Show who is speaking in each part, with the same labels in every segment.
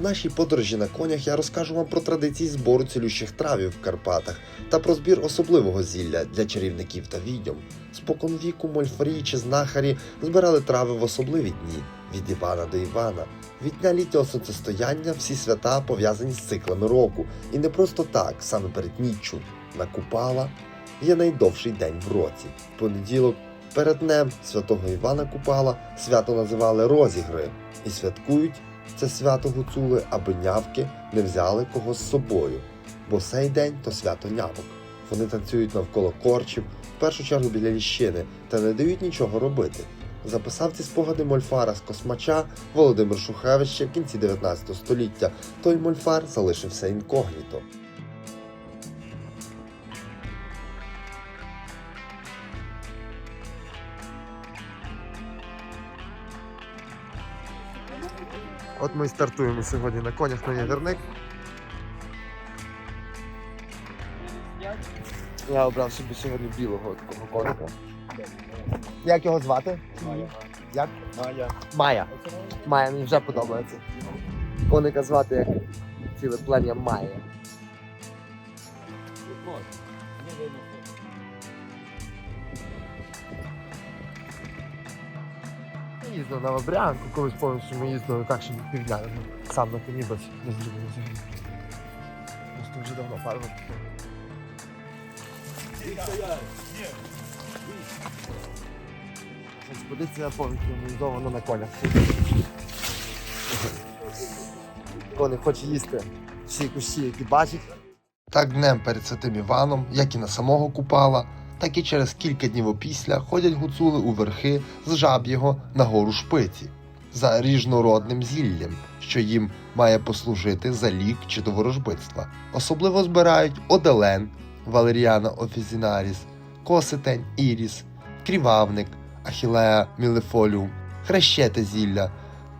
Speaker 1: В нашій подорожі на конях я розкажу вам про традиції збору цілющих травів в Карпатах та про збір особливого зілля для чарівників та відьом. Спокон віку мольфарі чи знахарі збирали трави в особливі дні від Івана до Івана. Від дня літнього сонцестояння всі свята пов'язані з циклами року. І не просто так, саме перед ніччю на Купала є найдовший день в році. Понеділок перед днем святого Івана Купала свято називали розігри і святкують це свято гуцули, аби нявки не взяли когось з собою. Бо сей день то свято нявок. Вони танцюють навколо корчів, в першу чергу біля ліщини, та не дають нічого робити. Записав ці спогади мольфара з космача Володимир Шухевич ще в кінці 19 століття. Той мольфар залишився інкогніто. От ми і стартуємо сьогодні на конях на ягерник. Я обрав собі сьогодні білого такого коника. Як його звати? Як?
Speaker 2: Майя.
Speaker 1: Майя. Майя мені вже подобається. Коника звати як ціле плем'я Майя. Їздив на Лабрянку, колись повністю ми їздили так, що півдня ну, сам на коні без, без другого взагалі. Просто вже давно пару. Експедиція повністю організована на конях. Коник хоче їсти всі кущі, які бачить. Так днем перед святим Іваном, як і на самого Купала, так і через кілька днів опісля ходять гуцули у верхи з жаб'єго на гору шпиці за ріжнородним зіллям, що їм має послужити за лік чи до ворожбитства. Особливо збирають оделен, валеріана офізінаріс, коситень іріс, крівавник, ахілеа мілефоліум, хрещете зілля,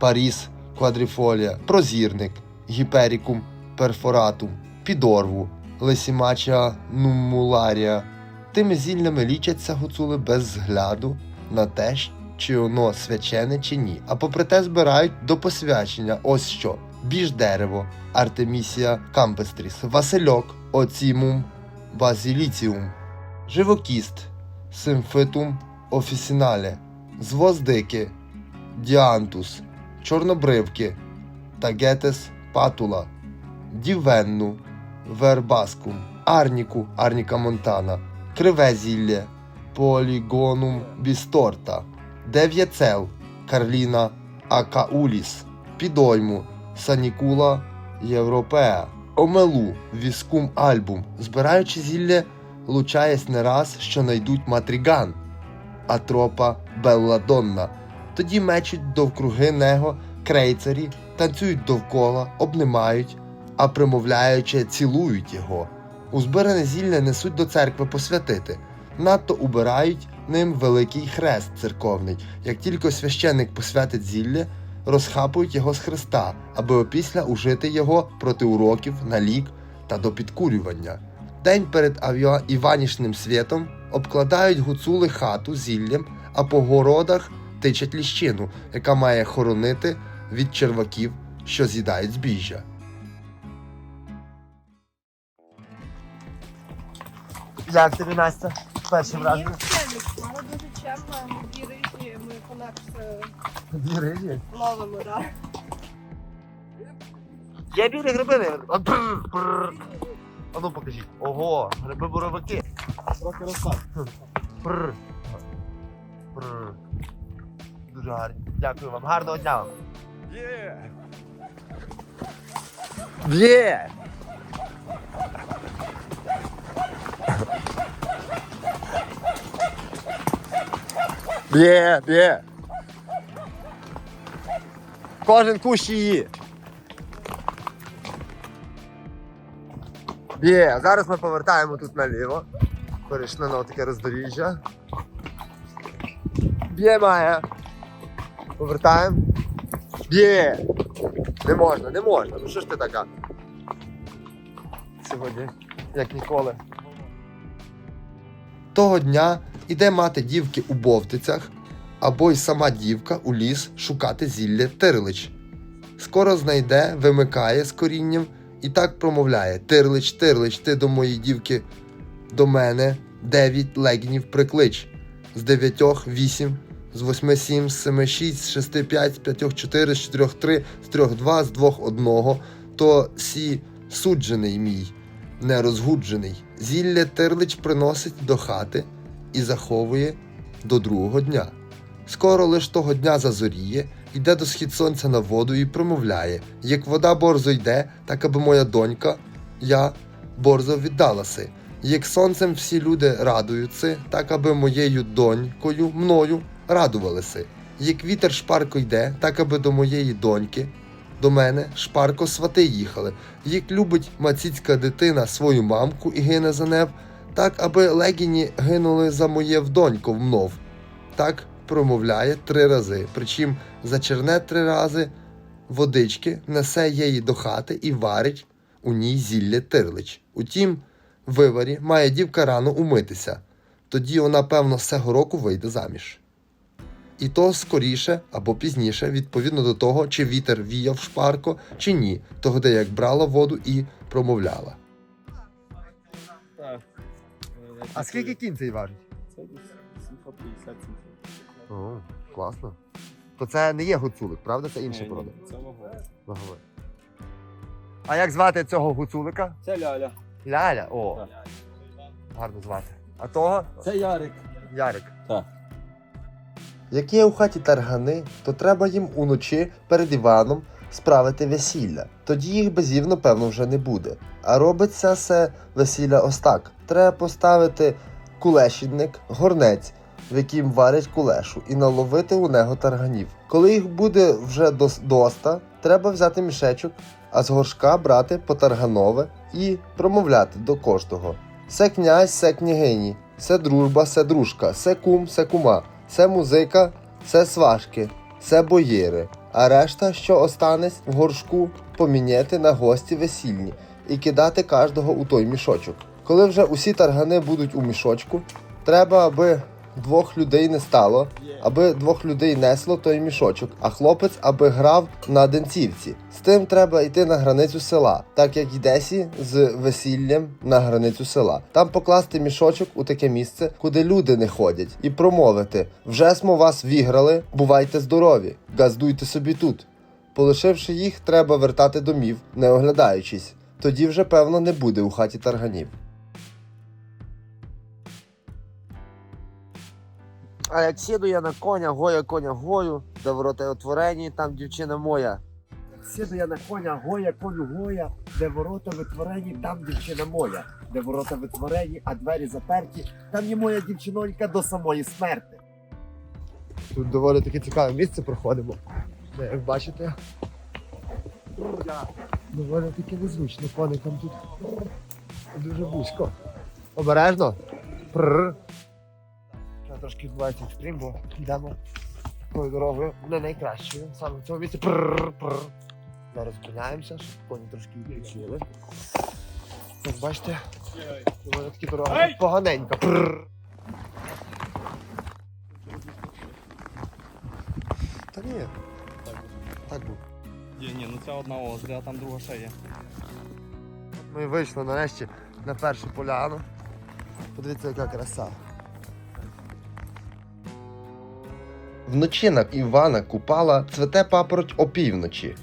Speaker 1: паріс квадрифолія, прозірник, гіперікум перфоратум, підорву, лесімача нумуларія. Тими зіллями лічаться гуцули без згляду на те, чи воно свячене чи ні. А попри те збирають до посвячення. Ось що: біж дерево, артемісія кампестріс, васильок, оцімум, базіліціум, живокіст, симфитум. Офісінале, звоздики, діантус, чорнобривки, тагетес патула, дівенну, вербаскум, арніку, арніка монтана, криве зілля, полігонум бісторта, дев'яцел, карліна акауліс, підойму, санікула європеа, омелу, віскум альбум, збираючи зілля, лучаясь не раз, що найдуть матріган, атропа белладонна. Тоді мечуть довкруги него крейцарі, танцюють довкола, обнимають, а примовляючи, цілують його. У збиране зілля несуть до церкви посвятити, надто убирають ним великий хрест церковний. Як тільки священник посвятить зілля, розхапують його з хреста, аби опісля ужити його проти уроків, на лік та до підкурювання. День перед Іванішним святом обкладають гуцули хату зіллям, а по городах тичать ліщину, яка має хоронити від черваків, що з'їдають збіжжя. Як тобі Настя? Перші
Speaker 3: Мені взагалі вона дуже чемна, дві рижі, ми понадто
Speaker 1: Дві рижі.
Speaker 3: ловимо, так.
Speaker 1: Є білі гриби. А ну покажіть. Ого, гриби боровики.
Speaker 2: Трохи.
Speaker 1: Прр. Дуже гарні. Дякую вам. Гарного дня вам.
Speaker 2: Є!
Speaker 1: Є! Б'є, б'є. Кожен кущ її. Б'є. Зараз ми повертаємо тут наліво. Перейшли на таке роздоріжжя. Б'є має. Повертаємо. Б'є. Не можна, не можна. Ну що ж ти така? Сьогодні, як ніколи. Того дня іде мати дівки у Бовтицях, або й сама дівка у ліс шукати зілля Тирилич. Скоро знайде, вимикає з корінням і так промовляє: Тирлич, тирлич, ти до моєї дівки, до мене дев'ять легінів приклич. З дев'ятьох вісім, з восьми сім, з семи шість, з шести п'ять, з п'ятьох чотири, з чотирьох три, з трьох два, з двох одного, то сі суджений мій, нерозгуджений. Зілля тирлич приносить до хати і заховує до другого дня. Скоро лиш того дня зазоріє, йде до схід сонця на воду і промовляє: як вода борзо йде, так аби моя донька, я борзо віддаласи. Як сонцем всі люди радуються, так аби моєю донькою, мною радувалися. Як вітер шпарко йде, так аби до моєї доньки, до мене шпарко свати їхали. Як любить мацицька дитина свою мамку і гине за нев, так аби легіні гинули за моє вдонько вмнов. Так промовляє три рази. Причим зачерне три рази водички, несе її до хати і варить у ній зілля тирлич. Утім, виварі має дівка рано умитися. Тоді вона, певно, цього року вийде заміж. І то скоріше або пізніше, відповідно до того, чи вітер віяв шпарко, чи ні, того де як брала воду і промовляла. А скільки кінь цей важить?
Speaker 2: Це десь 750
Speaker 1: О, класно. То це не є гуцулик, правда? Це інша порода.
Speaker 2: Це.
Speaker 1: Ваговий. А як звати цього гуцулика?
Speaker 2: Це ляля.
Speaker 1: Ляля. О,
Speaker 2: Так.
Speaker 1: гарно звати. А того?
Speaker 2: Це Ярик.
Speaker 1: Ярик.
Speaker 2: Так.
Speaker 1: Як є у хаті таргани, то треба їм уночі перед Іваном справити весілля. Тоді їх безівно, певно, вже не буде. А робиться все весілля ось так. Треба поставити кулешідник, горнець, в яким варять кулешу, і наловити у нього тарганів. Коли їх буде вже дос- доста, треба взяти мішечок, а з горшка брати по тарганове і промовляти до кожного. Се князь, се княгині, се дружба, се дружка, се кум, се кума, се музика, се свашки, се боєри. А решта, що останеться в горшку, поміняти на гості весільні і кидати кожного у той мішочок. Коли вже усі таргани будуть у мішочку, треба, аби двох людей не стало, аби двох людей несло той мішочок, а хлопець аби грав на денцівці. З тим треба йти на границю села, так як йдесі з весіллям на границю села. Там покласти мішочок у таке місце, куди люди не ходять, і промовити: вже смо вас віграли, бувайте здорові, газдуйте собі тут. Полишивши їх, треба вертати домів, не оглядаючись. Тоді вже певно не буде у хаті тарганів. А як сіду я на коня, гоя коня гою, де ворота отворені, там дівчина моя.
Speaker 4: Сіду я на коня, гоя, коню гоя, де ворота витворені, там дівчина моя, де ворота витворені, а двері заперті, там є моя дівчинонька до самої смерти.
Speaker 1: Тут доволі таке цікаве місце проходимо. Де, як бачите, доволі таки незручно коникам тут. Дуже вузько. Обережно. Прррр. Трошки відбувається екстрим, бо йдемо такою дорогою не найкращою. Саме в цьому місці. Зараз зупиняємося, щоб коні трошки відпочили. Як бачите, доволі такі дороги поганенька. Прррр. Та ні. Так був.
Speaker 2: Є, ні, ну це одна оздря, а там друга ще є.
Speaker 1: Ми вийшли нарешті на першу поляну. Подивіться, яка краса. Вночі на Івана Купала цвете папороть опівночі.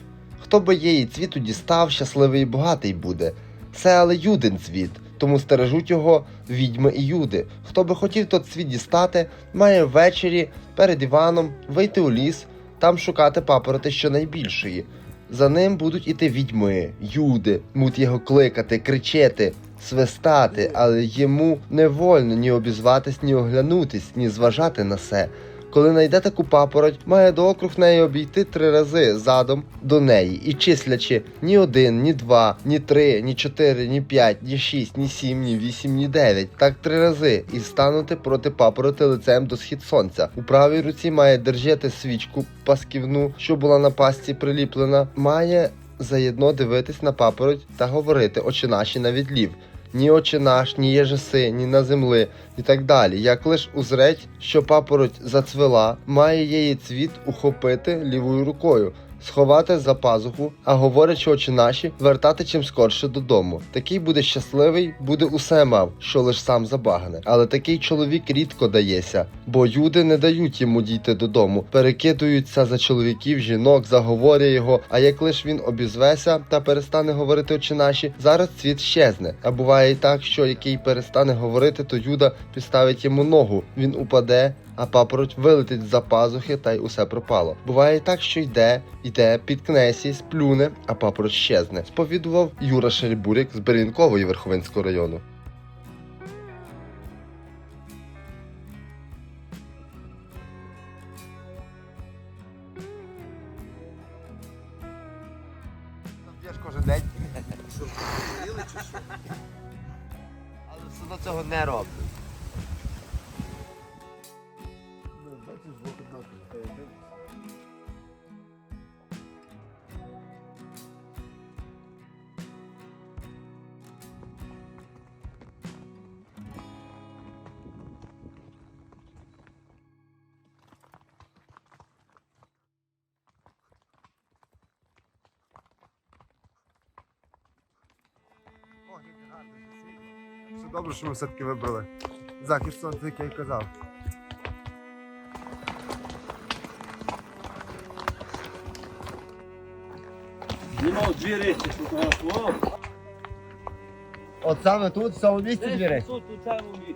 Speaker 1: Хто би її цвіту дістав, щасливий і багатий буде. Це але юдин цвіт, тому стережуть його відьми і юди. Хто би хотів тот цвіт дістати, має ввечері перед Іваном вийти у ліс, там шукати папороти щонайбільшої. За ним будуть іти відьми, юди, муть його кликати, кричати, свистати, але йому не вольно ні обізватись, ні оглянутись, ні зважати на се. Коли найде таку папороть, має до округ неї обійти три рази задом до неї, і числячи ні один, ні два, ні три, ні чотири, ні п'ять, ні шість, ні сім, ні вісім, ні дев'ять. Так три рази і станути проти папороти лицем до схід сонця. У правій руці має держати свічку пасківну, що була на пасті приліплена. Має заєдно дивитись на папороть та говорити очі наші на відлів. Ні очі наш, ні єжеси, ні на земли, і так далі. Як лиш узреть, що папороть зацвела, має її цвіт ухопити лівою рукою, сховати за пазуху, а говорячи очі наші, вертати чим скорше додому. Такий буде щасливий, буде усе мав, що лиш сам забагне. Але такий чоловік рідко дається, бо люди не дають йому дійти додому, перекидуються за чоловіків, жінок, заговорює його. А як лиш він обізвеся та перестане говорити очі наші, зараз світ щезне. А буває і так, що який перестане говорити, то Юда підставить йому ногу. Він упаде, а папороть вилетить з-за пазухи та й усе пропало. Буває так, що йде, йде, підкнесі, сплюне, а папороть щезне. Сповідував Юра Шельбурик з Берінкової Верховинського району.
Speaker 4: Все
Speaker 1: добре, що ми все-таки вибрали. Захист сонця, як я й казав.
Speaker 2: Знімав дві речі фотографував.
Speaker 4: От саме тут, в цьому місці дві речі.
Speaker 2: Тут, у цьому місці.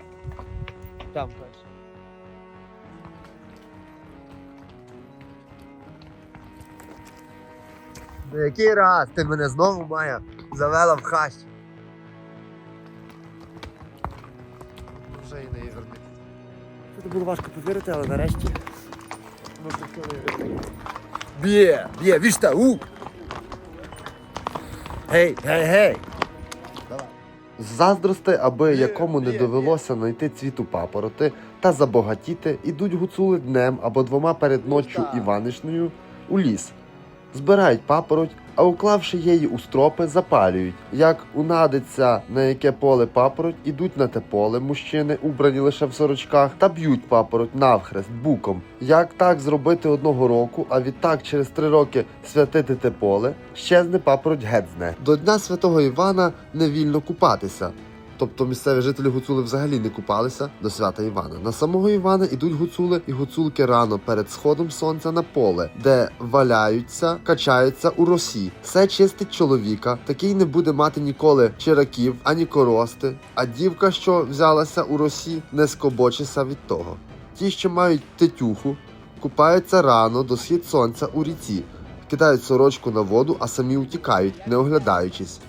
Speaker 4: Там перше.
Speaker 1: Який раз ти мене знову Майя завела в хащ.
Speaker 4: Це було важко повірити, але нарешті. Б'є, б'є, вішта, у! Гей, гей, гей!
Speaker 1: Заздрости, аби якому не довелося знайти цвіту папороти та забагатіти, ідуть гуцули днем або двома перед ноччю Іванишною у ліс. Збирають папороть, а уклавши її у стропи, запалюють. Як унадиться на яке поле папороть, ідуть на те поле мужчини, убрані лише в сорочках, та б'ють папороть навхрест буком. Як так зробити одного року, а відтак через три роки святити те поле, щезне папороть геть зне. До Дня Святого Івана не вільно купатися. Тобто місцеві жителі гуцули взагалі не купалися до свята Івана. На самого Івана ідуть гуцули і гуцулки рано перед сходом сонця на поле, де валяються, качаються у росі. Все чистить чоловіка. Такий не буде мати ніколи чираків ані корости. А дівка, що взялася у росі, не скобочиться від того. Ті, що мають тетюху, купаються рано до схід сонця у ріці, кидають сорочку на воду, а самі утікають, не оглядаючись.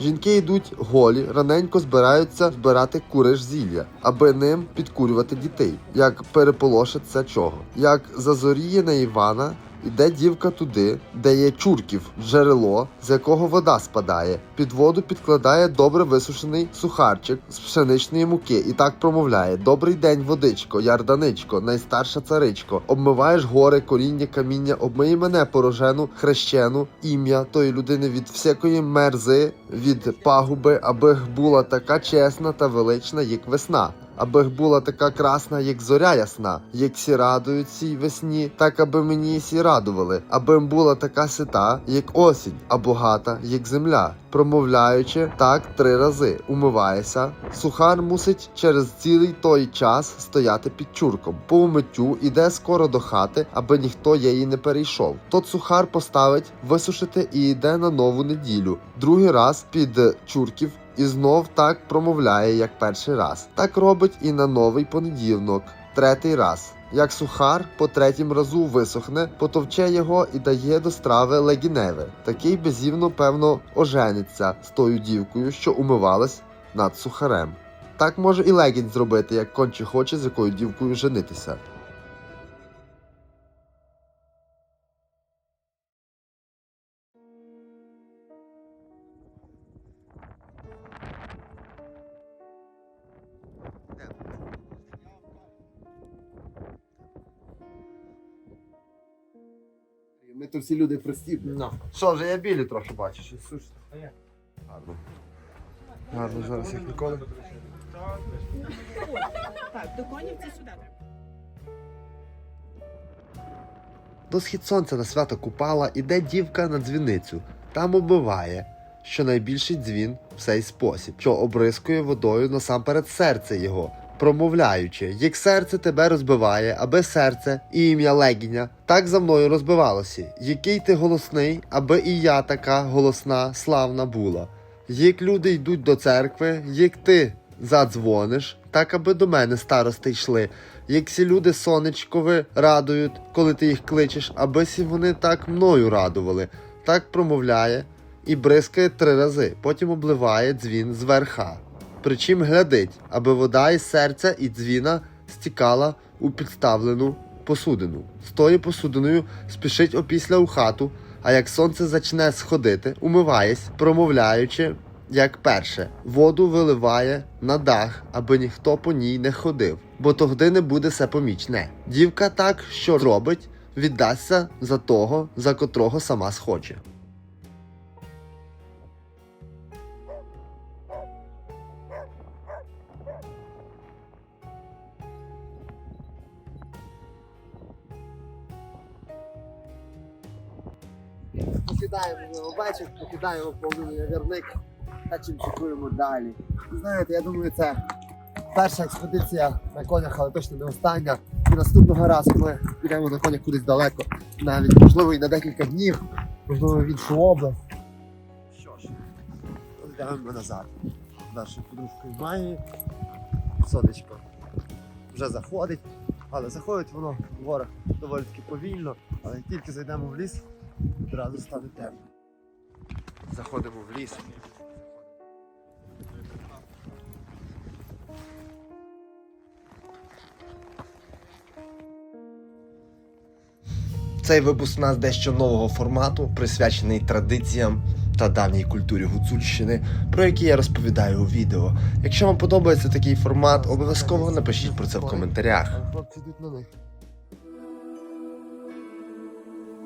Speaker 1: Жінки йдуть голі, раненько збираються збирати куриш зілля, аби ним підкурювати дітей. Як переполошить це чого. Як зазоріє на Івана, іде дівка туди, де є чурків, джерело, з якого вода спадає. Під воду підкладає добре висушений сухарчик з пшеничної муки і так промовляє: Добрий день, водичко, ярданичко, найстарша царичко. Обмиваєш гори, коріння, каміння, обмий мене порожену, хрещену, ім'я тої людини від всякої мерзи, від пагуби, аби була така чесна та велична, як весна. Аби була така красна, як зоря ясна, як сі радують цій весні, так аби мені сі радували, аби була така сита, як осінь, а багата, як земля. Промовляючи так три рази, умиваєшся. Сухар мусить через цілий той час стояти під чурком. По умиттю іде скоро до хати, аби ніхто її не перейшов. Тот сухар поставить висушити і йде на нову неділю. Другий раз під чурків і знов так промовляє, як перший раз. Так робить і на новий понеділок, третій раз. Як сухар по третім разу висохне, потовче його і дає до страви легіневе. Такий безівно, певно, ожениться з тою дівкою, що умивалась над сухарем. Так може і легінь зробити, як конче хоче з якою дівкою женитися. То всі люди прості. Ну. Що, вже я білі трохи бачу. Щось сушить. Гарно. Гарно зараз як ніколи.
Speaker 3: Так, до конів це сюди.
Speaker 1: До схід сонця на свято Купала іде дівка на дзвіницю. Там убиває, що найбільший дзвін в цей спосіб, що обрискує водою насамперед серце його, промовляючи, як серце тебе розбиває, аби серце і ім'я Легіня так за мною розбивалося. Який ти голосний, аби і я така голосна, славна була. Як люди йдуть до церкви, як ти задзвониш, так аби до мене старости йшли. Як всі люди сонечкові радують, коли ти їх кличеш, аби сі вони так мною радували. Так промовляє і бризкає три рази, потім обливає дзвін з верха. Причим глядить, аби вода із серця і дзвіна стікала у підставлену посудину. З тою посудиною спішить опісля у хату, а як сонце зачне сходити, умиваєсь, промовляючи, як перше, воду виливає на дах, аби ніхто по ній не ходив, бо тогди не буде все помічне. Дівка так, що робить, віддасться за того, за котрого сама схоче.
Speaker 4: Покидаємо його бачив, покидаємо повний ягерник та чим чекуємо далі. Знаєте, я думаю, це перша експедиція на конях, але точно не остання. І наступного разу ми підемо на конях кудись далеко, навіть можливо і на декілька днів, можливо в іншу область. Що ж, йдемо назад. Нашою подружкою Магії. Сонечко вже заходить, але заходить воно в горах доволі таки повільно, але як тільки зайдемо в ліс, одразу стане темно. Заходимо в ліс.
Speaker 1: Цей випуск у нас дещо нового формату, присвячений традиціям та давній культурі Гуцульщини, про які я розповідаю у відео. Якщо вам подобається такий формат, обов'язково напишіть про це в коментарях.